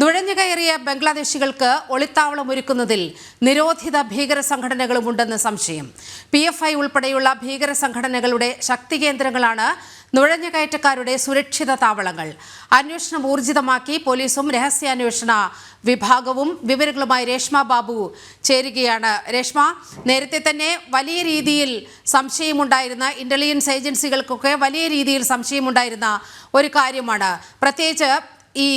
നുഴഞ്ഞുകയറിയ ബംഗ്ലാദേശികൾക്ക് ഒളിത്താവളം ഒരുക്കുന്നതിൽ നിരോധിത ഭീകര സംഘടനകളുമുണ്ടെന്ന് സംശയം. പി എഫ് ഐ ഉൾപ്പെടെയുള്ള ഭീകര സംഘടനകളുടെ ശക്തി കേന്ദ്രങ്ങളാണ് നുഴഞ്ഞുകയറ്റക്കാരുടെ സുരക്ഷിത താവളങ്ങൾ. അന്വേഷണം ഊർജിതമാക്കി പോലീസും രഹസ്യാന്വേഷണ വിഭാഗവും വിവരങ്ങളുമായി രേഷ്മ ബാബു ചേരുകയാണ്. രേഷ്മ നേരത്തെ തന്നെ വലിയ രീതിയിൽ സംശയമുണ്ടായിരുന്ന ഇന്റലിജൻസ് ഏജൻസികൾക്കൊക്കെ വലിയ രീതിയിൽ സംശയമുണ്ടായിരുന്ന ഒരു കാര്യമാണ്. പ്രത്യേകിച്ച് ഈ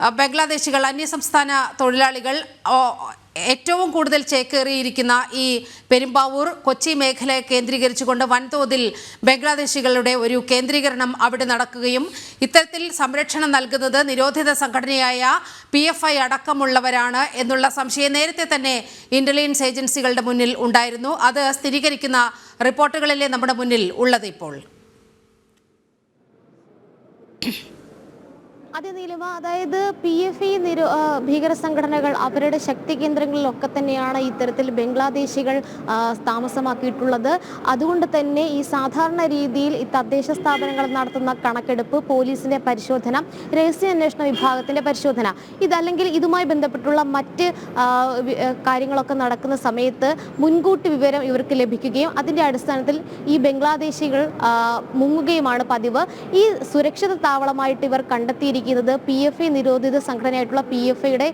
ബംഗ്ലാദേശികൾ അന്യസംസ്ഥാന തൊഴിലാളികൾ ഏറ്റവും കൂടുതൽ ചേക്കേറിയിരിക്കുന്ന ഈ പെരുമ്പാവൂർ കൊച്ചി മേഖലയെ കേന്ദ്രീകരിച്ചുകൊണ്ട് വൻതോതിൽ ബംഗ്ലാദേശികളുടെ ഒരു കേന്ദ്രീകരണം അവിടെ നടക്കുകയും ഇത്തരത്തിൽ സംരക്ഷണം നൽകുന്നത് നിരോധിത സംഘടനയായ പി എഫ് ഐ അടക്കമുള്ളവരാണ് എന്നുള്ള സംശയം നേരത്തെ തന്നെ ഇന്റലിജൻസ് ഏജൻസികളുടെ മുന്നിൽ ഉണ്ടായിരുന്നു. അത് സ്ഥിരീകരിക്കുന്ന റിപ്പോർട്ടുകളിലെ നമ്മുടെ മുന്നിൽ ഉള്ളത് ഇപ്പോൾ. അതെ നീലിമ അതായത് പി എഫ് ഇ നിരോ ഭീകര സംഘടനകൾ അവരുടെ ശക്തി കേന്ദ്രങ്ങളിലൊക്കെ തന്നെയാണ് ഇത്തരത്തിൽ ബംഗ്ലാദേശികൾ താമസമാക്കിയിട്ടുള്ളത്. അതുകൊണ്ട് തന്നെ ഈ സാധാരണ രീതിയിൽ ഈ തദ്ദേശ സ്ഥാപനങ്ങൾ നടത്തുന്ന കണക്കെടുപ്പ് പോലീസിന്റെ പരിശോധന രഹസ്യാന്വേഷണ വിഭാഗത്തിന്റെ പരിശോധന ഇതല്ലെങ്കിൽ ഇതുമായി ബന്ധപ്പെട്ടുള്ള മറ്റ് കാര്യങ്ങളൊക്കെ നടക്കുന്ന സമയത്ത് മുൻകൂട്ടി വിവരം ഇവർക്ക് ലഭിക്കുകയും അതിന്റെ അടിസ്ഥാനത്തിൽ ഈ ബംഗ്ലാദേശികൾ മുങ്ങുകയുമാണ് പതിവ്. ഈ സുരക്ഷിത താവളമായിട്ട് ഇവർ കണ്ടെത്തിയിരിക്കുന്നത് പി എഫ് ഐ നിരോധിത സംഘടനയായിട്ടുള്ള പി എഫ് ഐയുടെ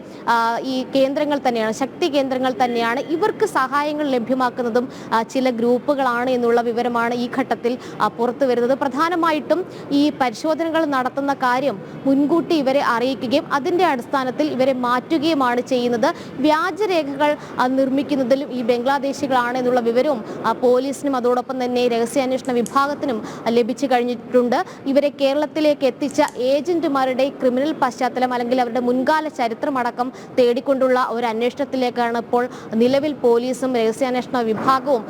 ഈ കേന്ദ്രങ്ങൾ തന്നെയാണ് ശക്തി കേന്ദ്രങ്ങൾ തന്നെയാണ് ഇവർക്ക് സഹായങ്ങൾ ലഭ്യമാക്കുന്നതും ചില ഗ്രൂപ്പുകളാണ് എന്നുള്ള വിവരമാണ് ഈ ഘട്ടത്തിൽ പുറത്തു വരുന്നത്. പ്രധാനമായിട്ടും ഈ പരിശോധനകൾ നടത്തുന്ന കാര്യം മുൻകൂട്ടി ഇവരെ അറിയിക്കുകയും അതിന്റെ അടിസ്ഥാനത്തിൽ ഇവരെ മാറ്റുകയുമാണ് ചെയ്യുന്നത്. വ്യാജരേഖകൾ നിർമ്മിക്കുന്നതിലും ഈ ബംഗ്ലാദേശികളാണ് എന്നുള്ള വിവരവും പോലീസിനും അതോടൊപ്പം തന്നെ രഹസ്യാന്വേഷണ വിഭാഗത്തിനും ലഭിച്ചു കഴിഞ്ഞിട്ടുണ്ട്. ഇവരെ കേരളത്തിലേക്ക് എത്തിച്ച ഏജന്റുമാരുടെ ക്രിമിനൽ പശ്ചാത്തലം അല്ലെങ്കിൽ അവരുടെ മുൻകാല ചരിത്രമടക്കം തേടിക്കൊണ്ടുള്ള ഒരു അന്വേഷണത്തിലേക്കാണ് ഇപ്പോൾ നിലവിൽ പോലീസും രഹസ്യാന്വേഷണ വിഭാഗവും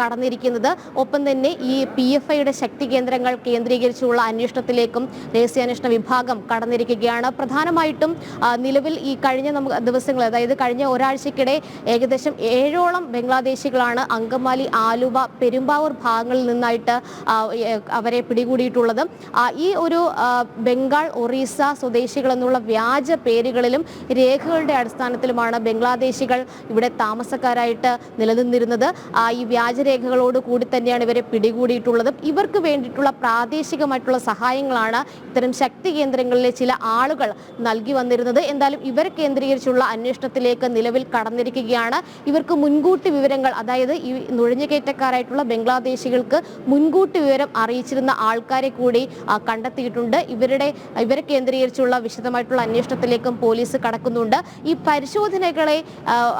കടന്നിരിക്കുന്നത്. ഒപ്പം തന്നെ ഈ പി എഫ് ഐയുടെ ശക്തി കേന്ദ്രങ്ങൾ കേന്ദ്രീകരിച്ചുള്ള അന്വേഷണത്തിലേക്കും രഹസ്യാന്വേഷണ വിഭാഗം കടന്നിരിക്കുകയാണ്. പ്രധാനമായിട്ടും നിലവിൽ ഈ കഴിഞ്ഞ ദിവസങ്ങൾ അതായത് കഴിഞ്ഞ ഒരാഴ്ചക്കിടെ ഏകദേശം ഏഴോളം ബംഗ്ലാദേശികളാണ് അങ്കമാലി ആലുവ പെരുമ്പാവൂർ ഭാഗങ്ങളിൽ നിന്നായിട്ട് അവരെ പിടികൂടിയിട്ടുള്ളത്. ഈ ഒരു ബംഗാൾ ഒറീസ സ്വദേശികൾ എന്നുള്ള വ്യാജ പേരുകളിലും രേഖകളുടെ അടിസ്ഥാനത്തിലുമാണ് ബംഗ്ലാദേശികൾ ഇവിടെ താമസക്കാരായിട്ട് നിലനിന്നിരുന്നത്. ഈ വ്യാജരേഖകളോട് കൂടി തന്നെയാണ് ഇവരെ പിടികൂടിയിട്ടുള്ളത്. ഇവർക്ക് വേണ്ടിയിട്ടുള്ള പ്രാദേശികമായിട്ടുള്ള സഹായങ്ങളാണ് ഇത്തരം ശക്തി കേന്ദ്രങ്ങളിലെ ചില ആളുകൾ നൽകി വന്നിരുന്നത്. എന്തായാലും ഇവരെ കേന്ദ്രീകരിച്ചുള്ള അന്വേഷണത്തിലേക്ക് നിലവിൽ കടന്നിരിക്കുകയാണ്. ഇവർക്ക് മുൻകൂട്ടി വിവരങ്ങൾ അതായത് ഈ നുഴഞ്ഞുകയറ്റക്കാരായിട്ടുള്ള ബംഗ്ലാദേശികൾക്ക് മുൻകൂട്ടി വിവരം അറിയിച്ചിരുന്ന ആൾക്കാരെ കൂടി കണ്ടെത്തിയിട്ടുണ്ട്. ഇവരുടെ ഇവരെ കേന്ദ്രീകരിച്ചുള്ള വിശദമായിട്ടുള്ള അന്വേഷണത്തിലേക്കും പോലീസ് കടക്കുന്നുണ്ട്. ഈ പരിശോധനകളെ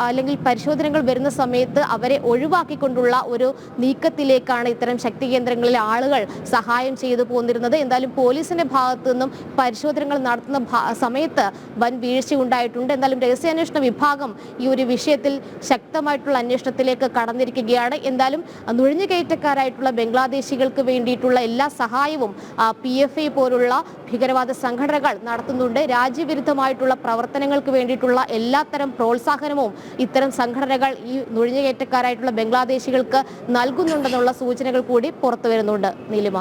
അല്ലെങ്കിൽ പരിശോധനകൾ വരുന്ന സമയത്ത് അവരെ ഒഴിവാക്കിക്കൊണ്ടുള്ള ഒരു നീക്കത്തിലേക്കാണ് ഇത്തരം ശക്തി കേന്ദ്രങ്ങളിലെ ആളുകൾ സഹായം ചെയ്തു പോന്നിരുന്നത്. എന്തായാലും പോലീസിന്റെ ഭാഗത്തു നിന്നും പരിശോധനകൾ നടത്തുന്ന സമയത്ത് വൻ വീഴ്ച ഉണ്ടായിട്ടുണ്ട്. എന്തായാലും രഹസ്യാന്വേഷണ വിഭാഗം ഈ ഒരു വിഷയത്തിൽ ശക്തമായിട്ടുള്ള അന്വേഷണത്തിലേക്ക് കടന്നിരിക്കുകയാണ്. എന്തായാലും നുഴഞ്ഞുകയറ്റക്കാരായിട്ടുള്ള ബംഗ്ലാദേശികൾക്ക് വേണ്ടിയിട്ടുള്ള എല്ലാ സഹായവും പി എഫ് പോലുള്ള ഭീകരവാദ സംഘടനകൾ നടത്തുന്നുണ്ട്. രാജ്യവിരുദ്ധമായിട്ടുള്ള പ്രവർത്തനങ്ങൾക്ക് വേണ്ടിയിട്ടുള്ള എല്ലാത്തരം പ്രോത്സാഹനവും ഇത്തരം സംഘടനകൾ ഈ നുഴഞ്ഞുകയറ്റക്കാരായിട്ടുള്ള ബംഗ്ലാദേശികൾക്ക് നൽകുന്നുണ്ടെന്നുള്ള സൂചനകൾ കൂടി പുറത്തു വരുന്നുണ്ട്. നീലിമ.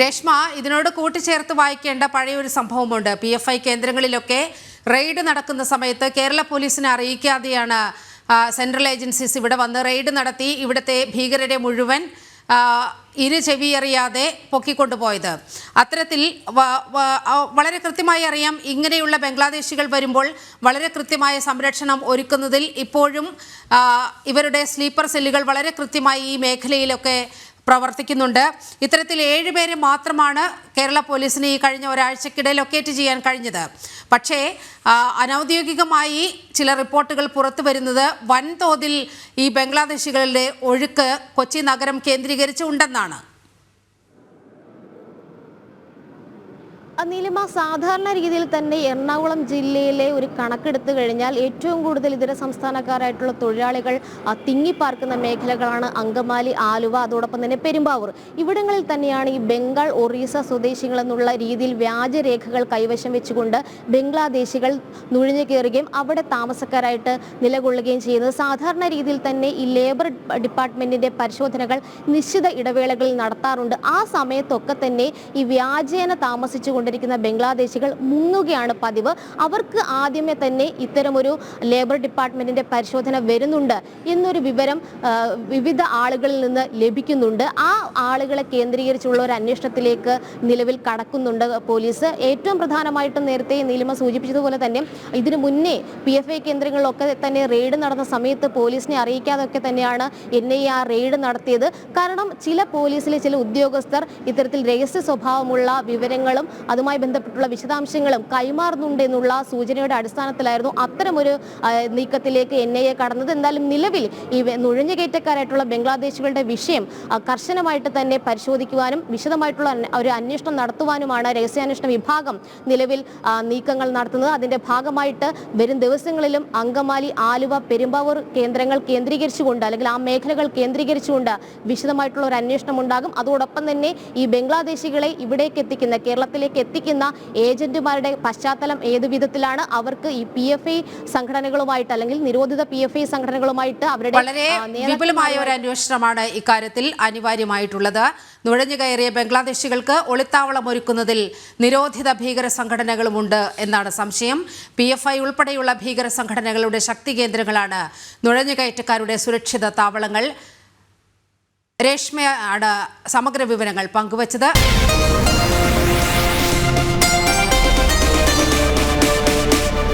രേഷ്മ ഇതിനോട് കൂട്ടിച്ചേർത്ത് വായിക്കേണ്ട പഴയൊരു സംഭവമുണ്ട്. പി എഫ് ഐ കേന്ദ്രങ്ങളിലൊക്കെ റെയ്ഡ് നടക്കുന്ന സമയത്ത് കേരള പോലീസിനെ അറിയിക്കാതെയാണ് സെൻട്രൽ ഏജൻസീസ് ഇവിടെ വന്ന് റെയ്ഡ് നടത്തി. ഇവിടുത്തെ ഭീകരരെ മുഴുവൻ ഇരു ചെവിയറിയാതെ പൊക്കിക്കൊണ്ടുപോയത് അത്തരത്തിൽ വളരെ കൃത്യമായി അറിയാം ഇങ്ങനെയുള്ള ബംഗ്ലാദേശികൾ വരുമ്പോൾ വളരെ കൃത്യമായ സംരക്ഷണം ഒരുക്കുന്നതിൽ ഇപ്പോഴും ഇവരുടെ സ്ലീപ്പർ സെല്ലുകൾ വളരെ കൃത്യമായി ഈ മേഖലയിലൊക്കെ പ്രവർത്തിക്കുന്നുണ്ട്. ഇത്തരത്തിൽ ഏഴുപേരെ മാത്രമാണ് കേരള പോലീസിന് ഈ കഴിഞ്ഞ ഒരാഴ്ചക്കിടെ ലൊക്കേറ്റ് ചെയ്യാൻ കഴിഞ്ഞത്. പക്ഷേ അനൌദ്യോഗികമായി ചില റിപ്പോർട്ടുകൾ പുറത്തു വരുന്നത് വൻതോതിൽ ഈ ബംഗ്ലാദേശികളുടെ ഒഴുക്ക് കൊച്ചി നഗരം കേന്ദ്രീകരിച്ച് ഉണ്ടെന്നാണ് നീലിമ സാധാരണ രീതിയിൽ തന്നെ എറണാകുളം ജില്ലയിലെ ഒരു കണക്കെടുത്തു കഴിഞ്ഞാൽ ഏറ്റവും കൂടുതൽ ഇതര സംസ്ഥാനക്കാരായിട്ടുള്ള തൊഴിലാളികൾ തിങ്ങിപ്പാർക്കുന്ന മേഖലകളാണ് അങ്കമാലി ആലുവ അതോടൊപ്പം തന്നെ പെരുമ്പാവൂർ. ഇവിടങ്ങളിൽ തന്നെയാണ് ഈ ബംഗാൾ ഒറീസ സ്വദേശികൾ എന്നുള്ള രീതിയിൽ വ്യാജരേഖകൾ കൈവശം വെച്ചുകൊണ്ട് ബംഗ്ലാദേശികൾ നുഴഞ്ഞു കയറുകയും അവിടെ താമസക്കാരായിട്ട് നിലകൊള്ളുകയും ചെയ്യുന്നത്. സാധാരണ രീതിയിൽ തന്നെ ഈ ലേബർ ഡിപ്പാർട്ട്മെന്റിന്റെ പരിശോധനകൾ നിശ്ചിത ഇടവേളകളിൽ നടത്താറുണ്ട്. ആ സമയത്തൊക്കെ തന്നെ ഈ വ്യാജേന താമസിച്ചുകൊണ്ട് ചെയ്തുകൊണ്ടിരിക്കുന്ന ബംഗ്ലാദേശികൾ മുങ്ങുകയാണ് പതിവ്. അവർക്ക് ആദ്യമേ തന്നെ ഇത്തരമൊരു ലേബർ ഡിപ്പാർട്ട്മെന്റിന്റെ പരിശോധന വരുന്നുണ്ട് എന്നൊരു വിവരം വിവിധ ആളുകളിൽ നിന്ന് ലഭിക്കുന്നുണ്ട്. ആ ആളുകളെ കേന്ദ്രീകരിച്ചുള്ള ഒരു അന്വേഷണത്തിലേക്ക് നിലവിൽ കടക്കുന്നുണ്ട് പോലീസ്. ഏറ്റവും പ്രധാനമായിട്ടും നേരത്തെ നീലിമ സൂചിപ്പിച്ചതുപോലെ തന്നെ ഇതിനു മുന്നേ പി എഫ് ഐ കേന്ദ്രങ്ങളിലൊക്കെ തന്നെ റെയ്ഡ് നടന്ന സമയത്ത് പോലീസിനെ അറിയിക്കാതൊക്കെ തന്നെയാണ് എൻ ഐ ആ റെയ്ഡ് നടത്തിയത്. കാരണം ചില പോലീസിലെ ചില ഉദ്യോഗസ്ഥർ ഇത്തരത്തിൽ രഹസ്യ സ്വഭാവമുള്ള വിവരങ്ങളും അതുമായി ബന്ധപ്പെട്ടുള്ള വിശദാംശങ്ങളും കൈമാറുന്നുണ്ട് എന്നുള്ള സൂചനയുടെ അടിസ്ഥാനത്തിലായിരുന്നു അത്തരമൊരു നീക്കത്തിലേക്ക് എൻ ഐ എ കടന്നത്. എന്തായാലും നിലവിൽ ഈ നുഴഞ്ഞുകയറ്റക്കാരായിട്ടുള്ള ബംഗ്ലാദേശികളുടെ വിഷയം കർശനമായിട്ട് തന്നെ പരിശോധിക്കുവാനും വിശദമായിട്ടുള്ള ഒരു അന്വേഷണം നടത്തുവാനുമാണ് രഹസ്യാന്വേഷണ വിഭാഗം നിലവിൽ നീക്കങ്ങൾ നടത്തുന്നത്. അതിന്റെ ഭാഗമായിട്ട് വരും ദിവസങ്ങളിലും അങ്കമാലി ആലുവ പെരുമ്പാവൂർ കേന്ദ്രങ്ങൾ കേന്ദ്രീകരിച്ചുകൊണ്ട് അല്ലെങ്കിൽ ആ മേഖലകൾ കേന്ദ്രീകരിച്ചുകൊണ്ട് വിശദമായിട്ടുള്ള ഒരു അന്വേഷണം ഉണ്ടാകും. അതോടൊപ്പം തന്നെ ഈ ബംഗ്ലാദേശികളെ ഇവിടേക്ക് എത്തിക്കുന്ന കേരളത്തിലേക്ക് എത്തിക്കുന്ന ഏജന്റുമാരുടെ പശ്ചാത്തലം ഏത് വിധത്തിലാണ്? അവർക്ക് ഈ പി എഫ് ഐ സംഘടനകളുമായിട്ട് അല്ലെങ്കിൽ നിരോധിത പി എഫ് ഐ സംഘടനകളുമായിട്ട് അവരുടെ വളരെ വിപുലമായ ഒരു അന്വേഷണമാണ് ഇക്കാര്യത്തിൽ അനിവാര്യമായിട്ടുള്ളത്. നുഴഞ്ഞു കയറിയ ബംഗ്ലാദേശികൾക്ക് ഒളിത്താവളം ഒരുക്കുന്നതിൽ നിരോധിത ഭീകര സംഘടനകളുമുണ്ട് എന്നാണ് സംശയം. പി എഫ് ഐ ഉൾപ്പെടെയുള്ള ഭീകര സംഘടനകളുടെ ശക്തി കേന്ദ്രങ്ങളാണ് നുഴഞ്ഞുകയറ്റക്കാരുടെ സുരക്ഷിത താവളങ്ങൾ. രേഷ്മയാണ് സമഗ്ര വിവരങ്ങൾ പങ്കുവച്ചത്.